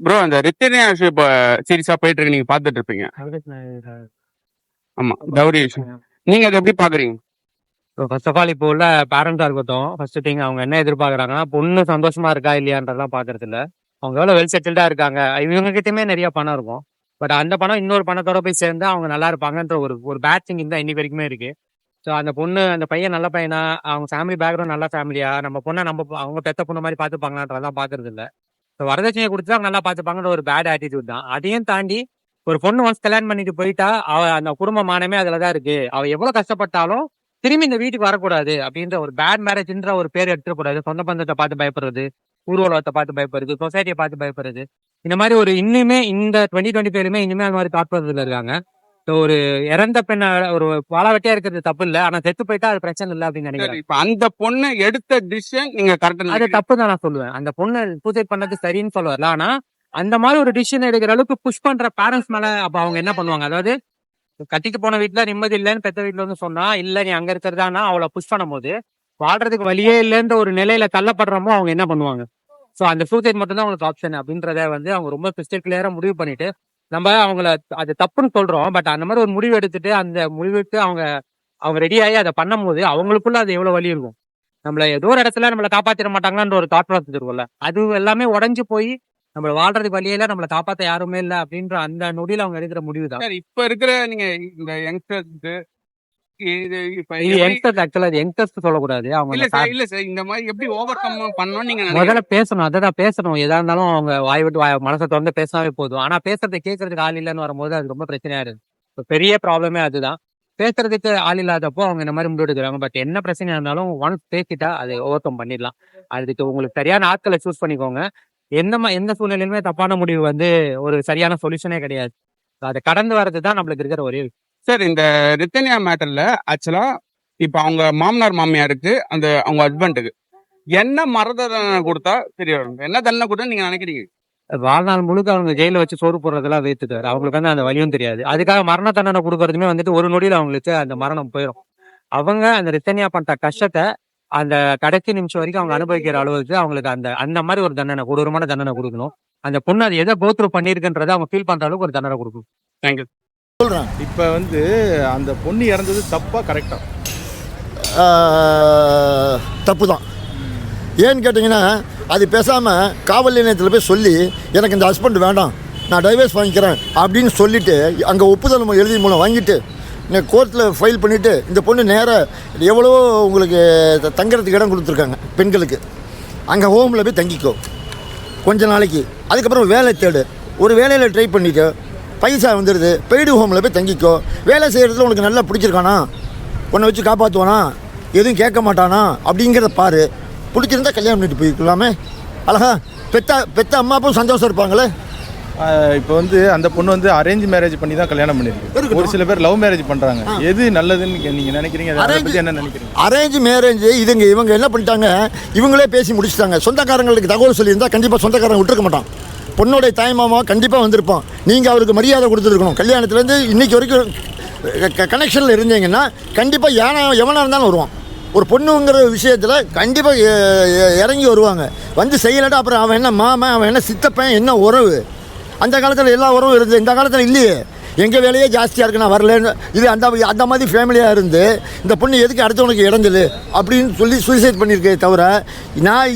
Bro அந்த ரித்தனியா இப்போ சீரியஸா போயிட்டு இருக்கு நீங்க பாத்துட்டு இருப்பீங்க. ஆமா டவுரி இஷ்யூ நீங்க அதை எப்படி பாக்குறீங்க இப்போ ஃபர்ஸ்ட் ஆஃப் ஆல் இப்போ உள்ள பேரண்ட்ஸாக இருக்கட்டும் ஃபர்ஸ்ட் திங் அவங்க என்ன எதிர்பார்க்குறாங்கன்னா பொண்ணு சந்தோஷமா இருக்கா இல்லையான்றதெல்லாம் பார்க்கறது இல்ல அவங்க எவ்வளோ வெல் செட்டில்டாக இருக்காங்க. இவங்க கிட்டயுமே நிறைய பணம் இருக்கும். பட் அந்த பணம் இன்னொரு பணத்தோட போய் சேர்ந்து அவங்க நல்லா இருப்பாங்கன்ற ஒரு ஒரு பேட் திங்கிங் தான் இன்னி வரைக்குமே இருக்கு. ஸோ அந்த பொண்ணு அந்த பையன் நல்ல பையனா? அவங்க ஃபேமிலி பேக்ரவுண்ட் நல்ல ஃபேமிலியா நம்ம பொண்ணை நம்ம அவங்க பெத்த பொண்ணு மாதிரி பார்த்துப்பாங்களான்றதெல்லாம் பார்க்கறது இல்லை ஸோ வரதட்சணையை கொடுத்து அவங்க நல்லா பார்த்துப்பாங்கன்ற ஒரு பேட் ஆட்டிடியூட் தான். அதையும் தாண்டி ஒரு பொண்ணு ஒன்ஸ் கல்யாணம் பண்ணிட்டு போயிட்டா அவ அந்த குடும்ப மானமே அதில் தான் இருக்கு. அவள் எவ்வளோ கஷ்டப்பட்டாலும் திரும்பி இந்த வீட்டுக்கு வரக்கூடாது அப்படின்ற ஒரு பேட் மேரேஜ்ன்ற ஒரு பேர் எடுத்துக்கூடாது சொந்த பந்தத்தை பார்த்து பயப்படுறது ஊர்வலத்தை பார்த்து பயப்படுறது சொசைட்டியை பார்த்து பயப்படுறது. இந்த மாதிரி ஒரு இன்னுமே இந்த டுவெண்ட்டி டுவெண்ட்டி பேருமே இனிமே அந்த மாதிரி தாட் இருக்காங்க. ஒரு இறந்த பெண்ணை ஒரு வாழ வெட்டியா இருக்கிறது தப்பு இல்லை ஆனா செத்து போயிட்டா அது பிரச்சனை இல்லை அப்படின்னு நினைக்கிறேன். இப்ப அந்த பொண்ணு எடுத்த டிசிஷன் நீங்க அது கரெக்டா தப்பு தான் நான் சொல்லுவேன். அந்த பொண்ணு சூசைட் பண்ணது சரின்னு சொல்ல வரல ஆனா அந்த மாதிரி ஒரு டிசிஷன் எடுக்கிற அளவுக்கு புஷ் பண்ற பேரண்ட்ஸ் மேல அப்ப அவங்க என்ன பண்ணுவாங்க? அதாவது கட்டிட்டு போன வீட்டுல நிம்மதி இல்லைன்னு பெத்த வீட்டுல வந்து சொன்னா இல்ல நீ அங்க இருக்கிறதானா அவளை புஷ் பண்ணும்போது வாழ்றதுக்கு வழியே இல்லைன்ற ஒரு நிலையில தள்ளப்படுறமோ அவங்க என்ன பண்ணுவாங்க? சோ அந்த சூசைட் மட்டும் தான் அவங்களுக்கு ஆப்ஷன் அப்படின்றத வந்து அவங்க ரொம்ப கிறிஸ்டல் கிளியரா முடிவு பண்ணிட்டு நம்ம அவங்கள அது தப்புன்னு சொல்றோம். பட் அந்த மாதிரி ஒரு முடிவு எடுத்துட்டு அந்த முடிவுக்கு அவங்க அவங்க ரெடியாகி அதை அதை பண்ணும்போது அவங்களுக்குள்ள அது எவ்வளவு வலி இருக்கும்? நம்மள ஏதோ ஒரு இடத்துல நம்மளை காப்பாத்திட மாட்டாங்களான்ற ஒரு தாட் ப்ராசஸ் இருக்கும்ல. அது எல்லாமே உடஞ்சு போய் நம்ம வாழ்றது வழியில நம்மளை காப்பாத்த யாருமே இல்லை அப்படின்ற அந்த நொடியில அவங்க எடுக்கிற முடிவு தான் இப்ப இருக்கிற நீங்க இந்த யங்ஸ்டர்ஸ்க்கு சொல்லக்கூடாது. இல்ல அவங்க சார் இல்ல சார் இந்த மாதிரி எப்படி ஓவர் கம் பண்ணணும் நீங்க முதல்ல? பேசணும் அதை தான் பேசணும். எதா இருந்தாலும் அவங்க வாய் விட்டு வாய் மனசை திறந்து பேசாவே போதும். ஆனா பேசுறதை கேட்கறதுக்கு ஆள் இல்லைன்னு வரும்போது அது ரொம்ப பிரச்சனையா இருக்கு. பெரிய ப்ராப்ளமே அதுதான். பேசுறதுக்கு ஆள் இல்லாதப்போ அவங்க இந்த மாதிரி முடிவு எடுக்கிறாங்க பட் என்ன பிரச்சனையா இருந்தாலும் ஒன்ஸ் பேசிட்டா அதை ஓவர் கம் பண்ணிடலாம். அதுக்கு உங்களுக்கு சரியான ஆட்களை சூஸ் பண்ணிக்கோங்க. எந்த எந்த சூழ்நிலையுமே தப்பான முடிவு வந்து ஒரு சரியான சொல்யூஷனே கிடையாது. அதை கடந்து வர்றது தான் நம்மளுக்கு இருக்கிற ஒரே. சார் இந்த ரித்தனியா மேட்டர்ல ஆக்சுவலா இப்ப அவங்க மாமனார் மாமியாருக்கு அந்த அவங்க ஹஸ்பண்டுக்கு என்ன மரத தண்டனை கொடுத்தா சரி வரும்? என்ன தண்டனை கொடுத்தா நீங்க நினைக்கிறீங்க? வாழ்நாள் முழுக்க அவங்க ஜெயில வச்சு சோறு போடுறதெல்லாம் வைத்துட்டாரு. அவங்களுக்கு வந்து அந்த வழியும் தெரியாது. அதுக்காக மரண தண்டனை கொடுக்கறதுமே வந்துட்டு ஒரு நொடியில அவங்களுக்கு அந்த மரணம் போயிடும் அவங்க அந்த ரித்தனியா பண்ற கஷ்டத்தை அந்த கடைசி நிமிஷம் வரைக்கும் அவங்க அனுபவிக்கிற அளவுக்கு அவங்களுக்கு அந்த அந்த மாதிரி ஒரு தண்டனை கொடூரமான தண்டனை கொடுக்கணும். அந்த பொண்ணு அது எதை கோத்ரூ பண்ணிருக்குன்றதை அவங்க ஃபீல் பண்ற அளவுக்கு ஒரு தண்டனை கொடுக்கணும். தேங்க்யூ இப்போ வந்து அந்த பொண்ணு இறந்தது தப்பா கரெக்டா தப்பு தான் ஏன்னு கேட்டிங்கன்னா அது பேசாமல் காவல் நிலையத்தில் போய் சொல்லி எனக்கு இந்த ஹஸ்பண்ட் வேண்டாம். நான் டைவர்ஸ் வாங்கிக்கிறேன். அப்படின்னு சொல்லிட்டு அங்கே ஒப்புதல் எழுதி மூலம் வாங்கிட்டு கோர்ட்டில் ஃபைல் பண்ணிவிட்டு இந்த பொண்ணு நேராக எவ்வளோ உங்களுக்கு தங்கறதுக்கு இடம் கொடுத்துருக்காங்க பெண்களுக்கு. அங்கே ஹோமில் போய் தங்கிக்கோ. கொஞ்ச நாளைக்கு. அதுக்கப்புறம் வேலை தேடு. ஒரு வேலையில் ட்ரை பண்ணிக்கோ பைசா வந்துடுது. பெய்டு ஹோமில் போய் தங்கிக்கோ. வேலை செய்கிறதுல உனக்கு நல்லா பிடிச்சிருக்கானா? உன்னை வச்சு காப்பாற்றுவானா எதுவும் கேட்க மாட்டானா? அப்படிங்கிறத பாரு. பிடிச்சிருந்தா கல்யாணம் பண்ணிட்டு போயிருக்கலாமே அழகா பெத்த பெத்த அம்மா அப்பாவும் சந்தோஷம் இருப்பாங்களே? இப்போ வந்து அந்த பொண்ணு வந்து அரேஞ்ச் மேரேஜ் பண்ணி தான் கல்யாணம் பண்ணிருக்கு. ஒரு சில பேர் லவ் மேரேஜ் பண்றாங்க. எது நல்லதுன்னு நீங்க- நீங்க நினைக்கிறீங்க? அதை Arrange- பத்தி என்ன நினைக்கிறீங்க? அரேஞ்ச் மேரேஜ் இதுங்க இவங்க என்ன பண்ணிட்டாங்க? இவங்களே பேசி முடிச்சிட்டாங்க. சொந்தக்காரங்களுக்கு தகவல் சொல்லியிருந்தா கண்டிப்பாக சொந்தக்காரங்க விட்டுருக்க மாட்டான். பொண்ணுடைய தாய் மாமா கண்டிப்பாக வந்திருப்போம் நீங்கள் அவருக்கு மரியாதை கொடுத்துருக்கணும். கல்யாணத்துலேருந்து இன்னைக்கு வரைக்கும் கனெக்ஷனில் இருந்தீங்கன்னா கண்டிப்பாக யானை எவனாக இருந்தாலும் வருவான். ஒரு பொண்ணுங்கிற விஷயத்தில் கண்டிப்பாக இறங்கி வருவாங்க. வந்து செய்யலட்டா அப்புறம் அவன் என்ன மாமன் அவன் என்ன சித்தப்பன் என்ன உறவு? அந்த காலத்தில் எல்லா உறவும் இருந்தது. இந்த காலத்தில் இல்லையே. எங்கள் வேலையே ஜாஸ்தியாக இருக்கு நான் வரலன்னு. இது அந்த அந்த மாதிரி ஃபேமிலியாக இருந்து இந்த பொண்ணு எதுக்கு அடுத்தவனுக்கு இறந்துது அப்படின்னு சொல்லி சூசைட் பண்ணியிருக்கே தவிர நான்